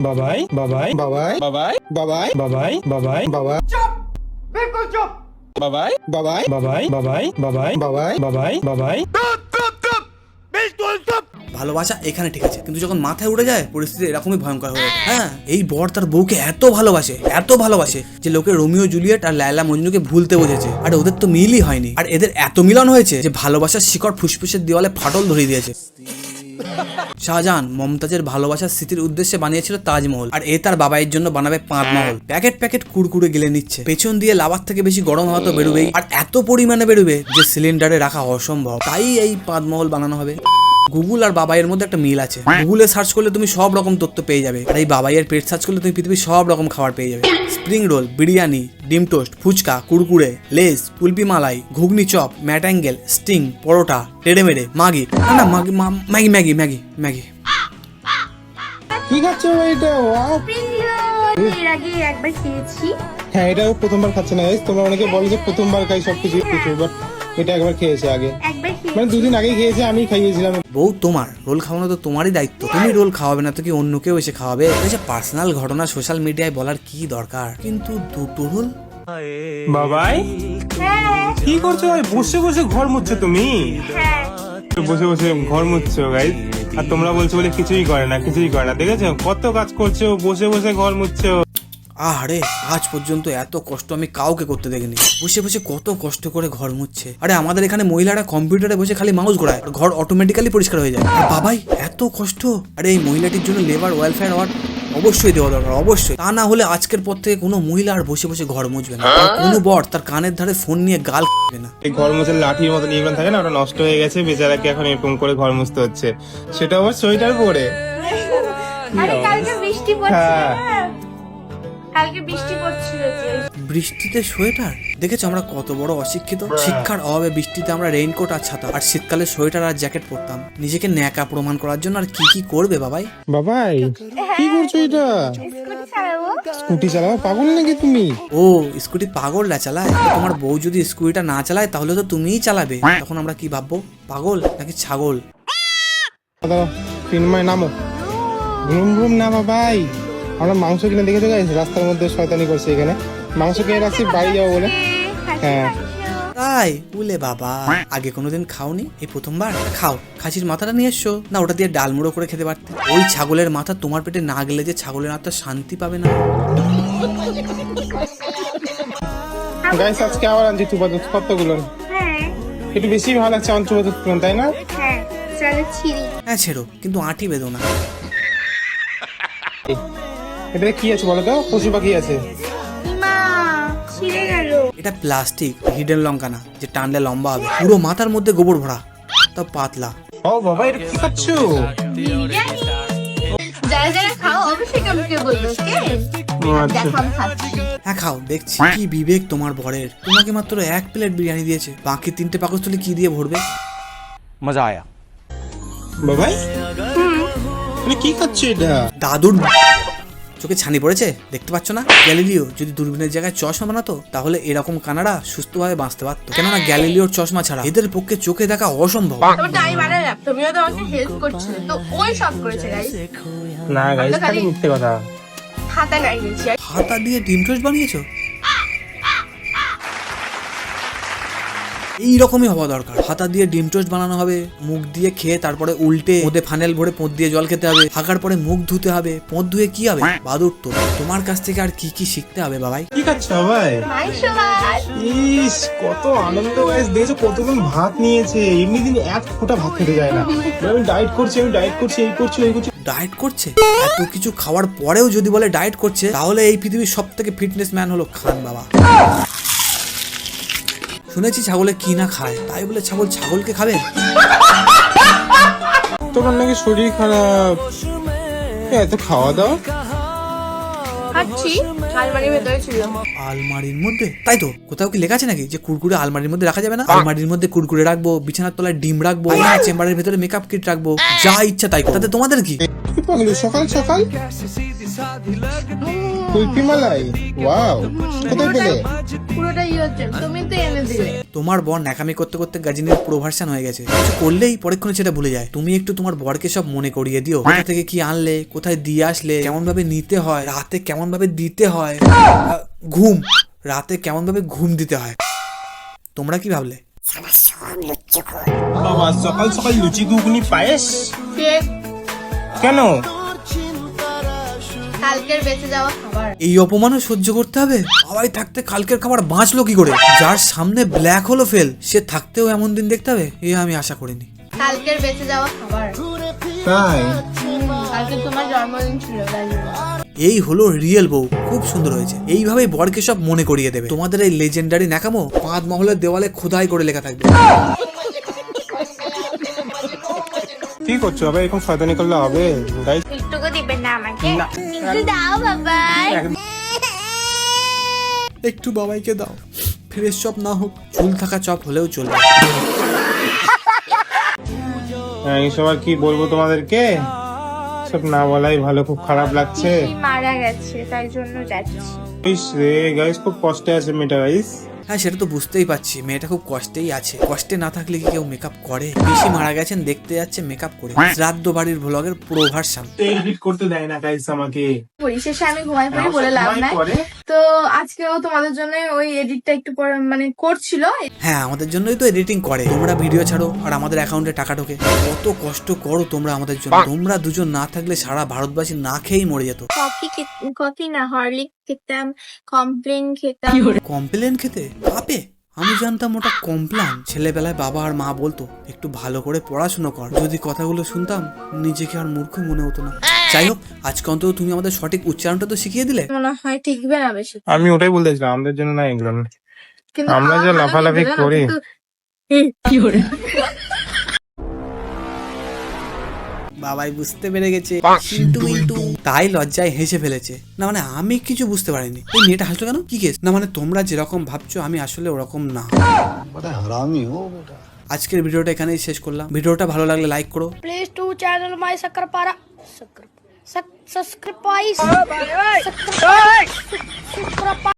বাবাই বাবাই বাবাই বাবাই বাবাই বাবাই বাবাই বাবা বাবাই বাবাই বাবাই বাবাই বাবাই বাবাই বাবাই বাবাই ভালোবাসা এখানে ঠিক আছে কিন্তু যখন মাথায় উঠে যায় পরিস্থিতি এরকমই ভয়ঙ্কর হয়ে হ্যাঁ এই বর তার বউকে এত ভালোবাসে এত ভালোবাসে যে লোকে রোমিও জুলিয়েট আর লায়লা মজনুকে ভুলতে বসেছে আর ওদের তো মিলই হয়নি আর এদের এত মিলন হয়েছে যে ভালোবাসার শিকড় ফুসফুসের দেওয়ালে ফাটল ধরিয়ে দিয়েছে শাহজাহান মমতাজের ভালোবাসার স্মৃতির উদ্দেশ্যে বানিয়েছিল তাজমহল, আর এ তার বাবাইয়ের জন্য বানাবে পাঁচ মহল। প্যাকেট প্যাকেট কুড়কুড়ে গেলে নিচ্ছে। পেছন দিয়ে লাভার থেকে বেশি গরম হওয়া তো বেরোবেই, আর এত পরিমাণে বেরোবে যে সিলিন্ডারে রাখা অসম্ভব। তাই এই পাঁচ মহল বানানো হবে। গুগল আর বাবাইয়ের মধ্যে একটা মিল আছে। গুগলে সার্চ করলে তুমি সব রকম তথ্য পেয়ে যাবে। আর এই বাবাইয়ের পেট সার্চ করলে তুমি পৃথিবীর সব রকম খাবার পেয়ে যাবে। স্প্রিং রোল বিরিয়ানি ডিম toast fuchka Kurkure Lay's kulfi malai ghugni chop ম্যাটাঙ্গেল Sting paratha টেড়ে মেড়ে মাগি না না মাগি ম্যাগি ম্যাগি ম্যাগি ম্যাগি। কি খাচ্ছ এটা ওয়াও প্রিয় এর আগে একবার খেয়েছি হ্যাঁ এটাও প্রথমবার খাচ্ছে না। তোমরা অনেকে বলো যে প্রথমবার খাই সবকিছু কিছু বাট এটা একবার খেয়েছে আগে। একবার মানে দুদিন আগেই খেয়েছে আমি খাইয়েছিলাম। বউ তোমার রোল খাওয়ানো তো তোমারই দায়িত্ব। তুমি রোল খাওয়াবে না তো কি অন্য কেউ এসে খাওয়াবে? এই যে পার্সোনাল ঘটনা সোশ্যাল মিডিয়ায় বলার কি দরকার? কিন্তু দুটো রোল? বাবাই হ্যাঁ কি করছ ভাই? বসে বসে ঘর মুছছো তুমি? হ্যাঁ বসে বসে ঘর মুছছো গাইজ আর তোমরা বলছো বলে কিছুই করে না কিছুই করে না দেখেছ? কত কাজ করছ বসে বসে ঘর মুছছো। আরে আজ পর্যন্ত এত কষ্ট আমি কাউকে করতে দেখিনি। বসে বসে কত কষ্ট করে ঘর মুছছে। আরে আমাদের এখানে মহিলারা কম্পিউটারে বসে খালি মাউস ঘোরায় ঘর অটোমেটিক্যালি পরিষ্কার হয়ে যায়। আর বাবাই এত কষ্ট! আরে এই মহিলাটির জন্য লেবার ওয়েলফেয়ার অ্যাওয়ার্ড অবশ্যই দেওয়া দরকার অবশ্যই। তা না হলে আজকের পর থেকে কোনো মহিলা আর বসে বসে ঘর মুছবে না। আর কোনো বর তার কানের ধারে ফোন নিয়ে গাল খাবে না। এই ঘর মুছার লাঠির মতো নিয়ে থাকে না ওটা নষ্ট হয়ে গেছে বেচারাকে এখন এরকম করে ঘর মুছতে হচ্ছে। সেটা আবার সোয়েটার পরে। আরে কালকে বৃষ্টি পড়ছিল হ্যাঁ। কালকে বৃষ্টি পড়ছিল যে। বৃষ্টিতে সোয়েটার? দেখেছ আমরা কত বড় অশিক্ষিত? শিক্ষার অভাবে বৃষ্টিতে আমরা রেইনকোট আর ছাতা আর শীতকালে সোয়েটার আর জ্যাকেট পরতাম। নিজেকে ন্যাকা প্রমাণ করার জন্য আর কি কি করবে বাবাই? বাবাই কি করছ এটা? স্কুটি চালাও পাগল নাকি তুমি? ও স্কুটি পাগলরা চালায়? তোমার বউ যদি স্কুটিটা না চালায় তাহলে তো তুমিই চালাবে। তখন আমরা কি ভাববো? পাগল নাকি ছাগল? দাঁড়াও তিনমায় নামো। ঘুম ঘুম না বাবাই। আমরা মাংস কিনে দেখেছ গাইস রাস্তার মধ্যে শয়তানি করছে এখানে। মাংস কিনে রাখছি বাড়ি যাব বলে। হ্যাঁ। তাই উলে বাবা। আগে কোনোদিন খাওনি এই প্রথমবার? খাও খাসির মাথাটা নিয়ে এসছো না ওটা দিয়ে ডালমুড়ো করে খেতে পারতে। ওই ছাগলের মাথা তোমার পেটে না গেলে যে ছাগলের আত্মা শান্তি পাবে না। গাইস আজকে আবার আনছি চুপাদুধ কতগুলো? হ্যাঁ। একটু বেশি ভালো লাগছে আমার চুপাদুধ তাই না? হ্যাঁ ছিড়ি। হ্যাঁ ছেড়ো কিন্তু আঁটি বেঁধো না এটা কি আছে বলো তো? পশু পাখি আছে। এটা প্লাস্টিক হিডেন লঙ্কা না যে টানলে লম্বা হবে। পুরো মাথার মধ্যে গোবর ভরা তা পাতলা। ও বাবা এটা কি খাচ্ছ? খাও আচ্ছা। হ্যাঁ খাও দেখছি। কি বিবেক তোমার ভরের তোমাকে মাত্র এক প্লেট বিরিয়ানি দিয়েছে। বাকি তিনটে পাকস্থলে কি দিয়ে ভরবে? মজা আয়া। বাবাই? কি এটা? দাদুর চোখে ছানি পড়েছে? দেখতে পাচ্ছ না? গ্যালিলিও যদি দূরবীনের জায়গায় চশমা বানাতো তাহলে এরকম কানাডা সুস্থভাবে বাঁচতে পারতো। কেননা গ্যালিলিওর চশমা ছাড়া এদের পক্ষে চোখে দেখা অসম্ভব। হাতা দিয়ে ডিম টোস্ট তো এই রকমই হওয়া দরকার। হাতা দিয়ে ডিম টোস্ট বানানো হবে মুখ দিয়ে খেয়ে তারপরে উল্টে ওদের ফানেল ভরে পোঁত দিয়ে জল খেতে হবে হাঁকার পরে মুখ ধুতে হবে পোঁত ধুয়ে কি হবে? বাদুর তো। তোমার কাছ থেকে আর কি কি শিখতে হবে বাবাই? কি খাচ্ছো ভাত ইস কত আনন্দ। গাইস দেখছ কতক্ষণ ভাত নিয়েছে? এমনি দিন এক ফোঁটা ভাত খেতে যায় না। আমি ডায়েট করছি আমি ডায়েট করছি এই করছি এই করছি। ডায়েট করছে? এত কিছু খাওয়ার পরেও যদি বলে ডায়েট করছে তাহলে এই পৃথিবীর সব থেকে ফিটনেস ম্যান হলো খান বাবা। শুনেছি ছাগলে কি না খায়। তাই বলে ছাগল ছাগলকে খাবে? তোমার নাকি শরীর খারাপ। এত খাওয়া দাওয়া? দেখাচ্ছি আলমারির ভেতরে ছিল। আলমারির মধ্যে? তাই তো? কোথাও কি লেখা আছে নাকি? যে কুরকুরে আলমারির মধ্যে রাখা যাবে না? আলমারির মধ্যে কুরকুরে রাখব বিছানার তলায় ডিম রাখব চেম্বারের ভেতরে মেকআপ কিট রাখব যা ইচ্ছা তাই তাতে তোমাদের কি? সকাল সকাল? কুলফি ওয়াও কোথায় পেলে? পুরোটাই ইয়ে হচ্ছে তুমি তো এনে দিলে। তোমার বর ন্যাকামি করতে করতে গাজিনের পুরো ভার্সান হয়ে গেছে। কিছু করলেই পরক্ষণে সেটা ভুলে যায়। তুমি একটু তোমার বরকে সব মনে করিয়ে দিও। কোথা থেকে কি আনলে কোথায় দিয়ে আসলে কেমন ভাবে নিতে হয় রাতে কেমন ভাবে দিতে হয় আহ, ঘুম। রাতে কেমন ভাবে ঘুম দিতে হয়? তোমরা কি ভাবলে? বাবা সকাল সকাল লুচি ঘুগনি পায়েস? কেন? কালকের বেঁচে যাওয়া খাবার। এই অপমানও সহ্য করতে হবে? সবাই থাকতে কালকের খাবার বাঁচলো কি করে? যার সামনে ব্ল্যাক হলো ফেল সে থাকতেও এমন দিন দেখতে হবে? এ আমি আশা করিনি। কালকের বেঁচে যাওয়া খাবার। তাই? কালকে তোমার জন্মদিন ছিল তাই। এই হলো রিয়েল বউ। খুব সুন্দর হয়েছে। এইভাবেই বরকে সব মনে করিয়ে দেবে। তোমাদের এই লেজেন্ডারি ন্যাকামো পাঁচ মহলের দেওয়ালে খোদাই করে লেখা থাকবে। কি করছ বাবা? এরকম শয়তানি করলে হবে? গাইস একটুকু দিবেন না আমাকে? একটু দাও বাবাই একটু বাবাইকে দাও। ফ্রেশ চপ না হোক চুল থাকা চপ হলেও চলবে। হ্যাঁ, এইসব আর কি বলব তোমাদেরকে? সব না বলাই ভালো খুব খারাপ লাগছে। মারা গেছে তাই জন্য যাচ্ছি। রে গাইস খুব কষ্টে আছে মেয়েটা গাইস হ্যাঁ সেটা তো বুঝতেই পারছি। মেয়েটা খুব কষ্টেই আছে। কষ্টে না থাকলে কি কেউ মেকআপ করে? বেশি মারা গেছেন দেখতে যাচ্ছে মেকআপ করে। শ্রাদ্ধ বাড়ির ভ্লগের পুরো ভার্সান এডিট করতে দেয় না গাইস আমাকে। পরিশেষে আমি ঘুমাই পড়ি বলে লাভ নাই। তো আজকেও তোমাদের জন্য ওই এডিটটা একটু পরে মানে করছিল। হ্যাঁ আমাদের জন্যই তো এডিটিং করে। তোমরা ভিডিও ছাড়ো আর আমাদের অ্যাকাউন্টে টাকা ঢোকে। কত কষ্ট করো তোমরা আমাদের জন্য। তোমরা দুজন না থাকলে সারা ভারতবাসী না খেয়েই মরে যেত। কফি কফি না হরলিক খেতাম কমপ্লেন খেতাম। কমপ্লেন খেতে? পাপে আমি জানতাম ওটা কমপ্লেন ছেলেবেলায় বাবা আর মা বলতো একটু ভালো করে পড়াশুনো কর। যদি কথাগুলো শুনতাম নিজেকে আর মূর্খ মনে হতো না। যাই হোক আজকে অন্তত তুমি আমাদের সঠিক উচ্চারণটা তো শিখিয়ে দিলে। মনে হয় ঠিকবে না বেশি। আমি ওটাই বলতে বলতেছিলাম আমাদের জন্য না এগুলো। আমরা যে লাফালাফি করি। কিন্তু- বাবাই বুঝতে পেরে গেছে। তাই লজ্জায় হেসে ফেলেছে। না মানে আমি কিছু বুঝতে পারিনি। এই মেয়েটা হাসলো কেন? কি কেস না মানে তোমরা যেরকম ভাবছ আমি আসলে ওরকম না। আজকের ভিডিওটা এখানেই শেষ করলাম। ভিডিওটা ভালো লাগলে লাইক করো। প্লিজ টু চ্যানেল মাই সাকর পারা সক্কর সাবস্ক্রাইব